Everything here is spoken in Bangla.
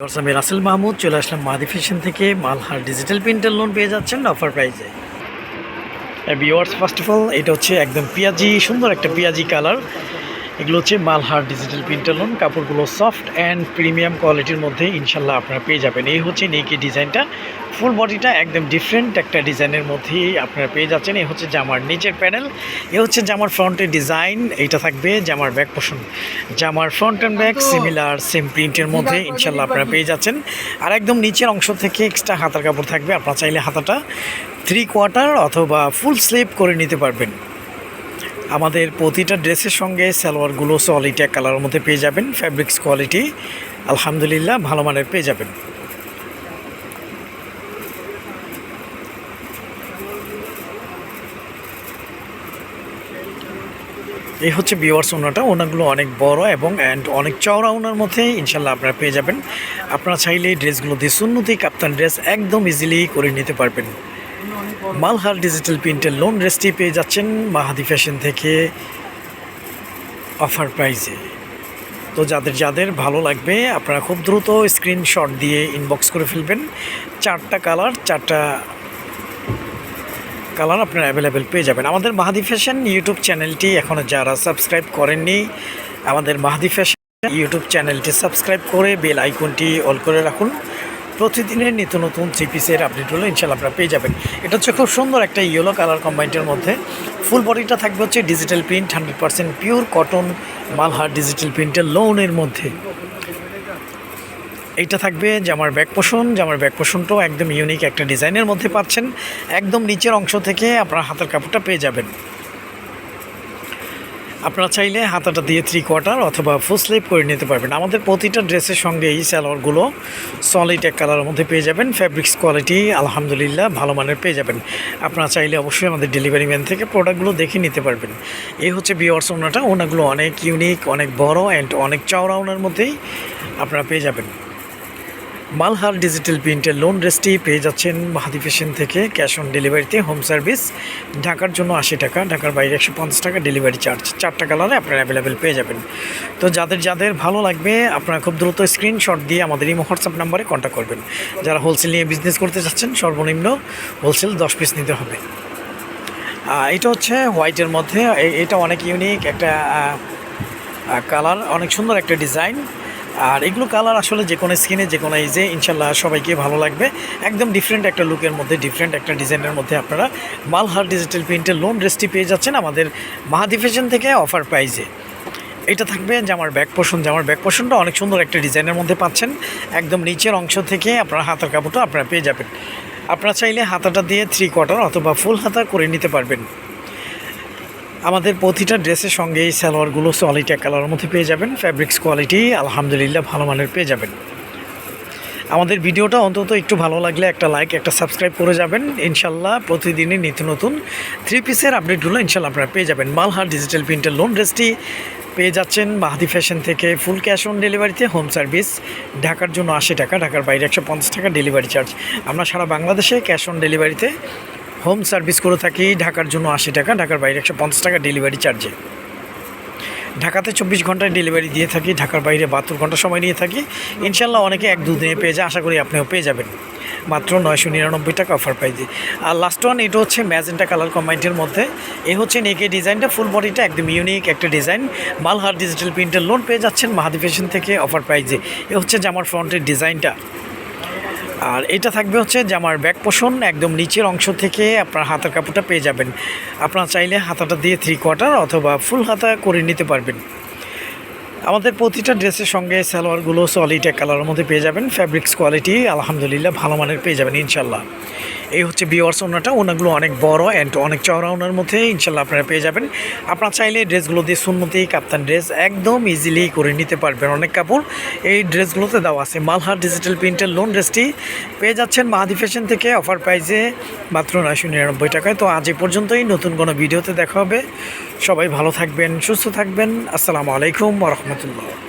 আমি রাসেল মাহমুদ, চলে আসলাম মাদি ফ্যাশন থেকে। মালহার ডিজিটাল প্রিন্টার লোন পেয়ে যাচ্ছেন অফার প্রাইজে বিওয়ার্স ফার্স্ট অফ অল এটা হচ্ছে একদম পিয়াজি, সুন্দর একটা পিয়াজি কালার এগুলো হচ্ছে মালহার ডিজিটাল প্রিন্টার লোন কাপড়গুলো সফট অ্যান্ড প্রিমিয়াম কোয়ালিটির মধ্যে ইনশাল্লাহ আপনারা পেয়ে যাবেন। এই হচ্ছে নেকি ডিজাইনটা। ফুল বডিটা একদম ডিফারেন্ট একটা ডিজাইনের মধ্যেই আপনারা পেয়ে যাচ্ছেন। এই হচ্ছে জামার নিচের প্যানেল এ হচ্ছে জামার ফ্রন্টের ডিজাইন এইটা থাকবে জামার ব্যাক পোষণ জামার front and back similar same প্রিন্টের মধ্যে ইনশাল্লাহ আপনারা পেয়ে যাচ্ছেন। আর একদম নিচের অংশ থেকে এক্সট্রা হাতার কাপড় থাকবে। আপনারা চাইলে হাতাটা থ্রি কোয়ার্টার অথবা ফুল স্লিপ করে নিতে পারবেন। আমাদের প্রতিটা ড্রেসের সঙ্গে সালোয়ারগুলো সলিড এক কালারের মধ্যে পেয়ে যাবেন ফ্যাব্রিক্স কোয়ালিটি আলহামদুলিল্লাহ ভালো মানের পেয়ে যাবেন। এই হচ্ছে বিওয়ার্স ওনাটা, ওনাগুলো অনেক বড় এবং অ্যান্ড অনেক চওড়া ওনার মধ্যে ইনশাল্লাহ আপনারা পেয়ে যাবেন। আপনারা চাইলে এই ড্রেসগুলো দিয়ে সুন্নতি কাপ্তান ড্রেস একদম ইজিলি করে নিতে পারবেন। মালহার ডিজিটাল প্রিন্টের লোন ড্রেসটি পেয়ে যাচ্ছেন মাহাদি ফ্যাশন থেকে অফার প্রাইজে তো যাদের যাদের ভালো লাগবে, আপনারা খুব দ্রুত স্ক্রিনশট দিয়ে ইনবক্স করে ফেলবেন। চারটা কালার চারটা কালার আপনারা অ্যাভেলেবেল পেয়ে যাবেন। আমাদের মাহাদি ফ্যাশন ইউটিউব চ্যানেলটি এখনও যারা সাবস্ক্রাইব করেননি, আমাদের মাহাদি ফ্যাশন ইউটিউব চ্যানেলটি সাবস্ক্রাইব করে বেল আইকনটি অল করে রাখুন। প্রতিদিনের নিত্য নতুন থ্রি পিসের আপডেটগুলো ইনশাল্লাহ আপনারা পেয়ে যাবেন। এটা হচ্ছে খুব সুন্দর একটা ইয়েলো কালার কম্বাইন্ডের মধ্যে। ফুল বডিটা থাকবে হচ্ছে digital print hundred percent pure cotton Malhar digital প্রিন্টের লোনের মধ্যে। এইটা থাকবে জামার ব্যাক পোষণ জামার ব্যাক পোষণটাও একদম ইউনিক একটা ডিজাইনের মধ্যে পাচ্ছেন। একদম নিচের অংশ থেকে আপনার হাতের কাপড়টা পেয়ে যাবেন। আপনারা চাইলে হাতাটা দিয়ে থ্রি কোয়ার্টার অথবা ফুল স্লিপ করে নিতে পারবেন। আমাদের প্রতিটা ড্রেসের সঙ্গে এই স্যালোয়ারগুলো সলিড এক কালারের মধ্যে পেয়ে যাবেন। ফ্যাব্রিক্স কোয়ালিটি আলহামদুলিল্লাহ ভালো মানের পেয়ে যাবেন। আপনারা চাইলে অবশ্যই আমাদের ডেলিভারি ম্যান থেকে প্রোডাক্টগুলো দেখে নিতে পারবেন। এই হচ্ছে বিওয়ার্স ওনাটা। ওনাগুলো অনেক ইউনিক অনেক বড় অ্যান্ড অনেক চওড়া ওনার মধ্যেই আপনারা পেয়ে যাবেন। মালহার ডিজিটাল প্রিন্টের লোন ড্রেসটি পেয়ে যাচ্ছেন মাহাদি ফ্যাশন থেকে ক্যাশ অন ডেলিভারিতে হোম সার্ভিস ঢাকার জন্য আশি টাকা, ঢাকার বাইরে একশো পঞ্চাশ টাকা ডেলিভারি চার্জ চারটা কালারে আপনারা অ্যাভেলেবেল পেয়ে যাবেন। তো যাদের যাদের ভালো লাগবে, আপনারা খুব দ্রুত স্ক্রিনশট দিয়ে আমাদের এই হোয়াটসঅ্যাপ নাম্বারে কন্ট্যাক্ট করবেন। যারা হোলসেল নিয়ে বিজনেস করতে চাচ্ছেন সর্বনিম্ন হোলসেল দশ পিস নিতে হবে। এটা হচ্ছে হোয়াইটের মধ্যে এটা অনেক ইউনিক একটা কালার অনেক সুন্দর একটা ডিজাইন আর এগুলো কালার আসলে যে কোনো স্কিনে যে কোনো এইজে ইনশাল্লাহ সবাইকে ভালো লাগবে। একদম ডিফারেন্ট একটা লুকের মধ্যে ডিফারেন্ট একটা ডিজাইনের মধ্যে আপনারা মালহার ডিজিটাল প্রিন্টের লোন ড্রেসটি পেয়ে যাচ্ছেন আমাদের মাহাদি ফ্যাশন থেকে অফার প্রাইজে এটা থাকবে জামার ব্যাক পোষণ জামার ব্যাক পোষণটা অনেক সুন্দর একটা ডিজাইনের মধ্যে পাচ্ছেন। একদম নিচের অংশ থেকে আপনার হাতার কাপড়টা আপনারা পেয়ে যাবেন। আপনারা চাইলে হাতাটা দিয়ে থ্রি কোয়ার্টার অথবা ফুল হাতা করে নিতে পারবেন। আমাদের প্রতিটা ড্রেসের সঙ্গে এই সালোয়ারগুলো সলিড এক কালারের মধ্যে পেয়ে যাবেন। ফ্যাব্রিক্স কোয়ালিটি আলহামদুলিল্লাহ ভালো মানের পেয়ে যাবেন। আমাদের ভিডিওটা অন্তত একটু ভালো লাগলে একটা লাইক একটা সাবস্ক্রাইব করে যাবেন। ইনশাল্লাহ প্রতিদিনই নিত্য নতুন থ্রি পিসের আপডেটগুলো ইনশাল্লাহ আপনারা পেয়ে যাবেন। মালহার ডিজিটাল প্রিন্টের লোন ড্রেসটি পেয়ে যাচ্ছেন মাহাদি ফ্যাশন থেকে ফুল ক্যাশ অন ডেলিভারিতে হোম সার্ভিস ঢাকার জন্য আশি টাকা, ঢাকার বাইরে একশো পঞ্চাশ টাকা ডেলিভারি চার্জ আমরা সারা বাংলাদেশে ক্যাশ অন ডেলিভারিতে হোম সার্ভিস করে থাকি, ঢাকার জন্য আশি টাকা, ঢাকার বাইরে একশো পঞ্চাশ টাকা ডেলিভারি চার্জে। ঢাকাতে চব্বিশ ঘন্টায় ডেলিভারি দিয়ে থাকি, ঢাকার বাইরে বাহাত্তর ঘণ্টা সময় নিয়ে থাকি। ইনশাল্লাহ অনেকে এক দুদিনে পেয়ে যায়, আশা করি আপনিও পেয়ে যাবেন। মাত্র নয়শো নিরানব্বই টাকা অফার প্রাইজে আর লাস্ট ওয়ান এটা হচ্ছে ম্যাজেন্টা কালার কম্বাইন্ডের মধ্যে। এ হচ্ছে নেকে ডিজাইনটা ফুল বডিটা একদম ইউনিক একটা ডিজাইন। মালহার ডিজিটাল প্রিন্টের লোন পেয়ে যাচ্ছেন মাহাদি ফ্যাশন থেকে অফার প্রাইজে এ হচ্ছে জামার ফ্রন্টের ডিজাইনটা। আর এটা থাকবে হচ্ছে জামার ব্যাক পোষণ একদম নিচের অংশ থেকে আপনার হাতার কাপড়টা পেয়ে যাবেন। আপনারা চাইলে হাতাটা দিয়ে থ্রি কোয়ার্টার অথবা ফুল হাতা করে নিতে পারবেন। আমাদের প্রতিটা ড্রেসের সঙ্গে সালোয়ারগুলো সলিড এক কালারের মধ্যে পেয়ে যাবেন। ফ্যাব্রিক্স কোয়ালিটি আলহামদুলিল্লাহ ভালো মানের পেয়ে যাবেন ইনশাল্লাহ এই হচ্ছে বিওয়ার্স ওনাটা। ওনাগুলো অনেক বড় অ্যান্ড অনেক চওড়া ওনার মধ্যে, ইনশাল্লাহ আপনারা পেয়ে যাবেন। আপনারা চাইলে ড্রেসগুলো দিয়ে সুন্নতি, কাপ্তান ড্রেস একদম ইজিলি করে নিতে পারবেন। অনেক কাপড় এই ড্রেসগুলোতে দেওয়া আছে। মালহার ডিজিটাল প্রিন্টের লোন ড্রেসটি পেয়ে যাচ্ছেন মাহাদি ফ্যাশন থেকে। অফার প্রাইজে মাত্র নয়শো নিরানব্বই টাকায়। তো আজ এ পর্যন্তই। নতুন কোনো ভিডিওতে দেখা হবে। সবাই ভালো থাকবেন, সুস্থ থাকবেন। আসসালামু আলাইকুম রহমতুল্লাহ।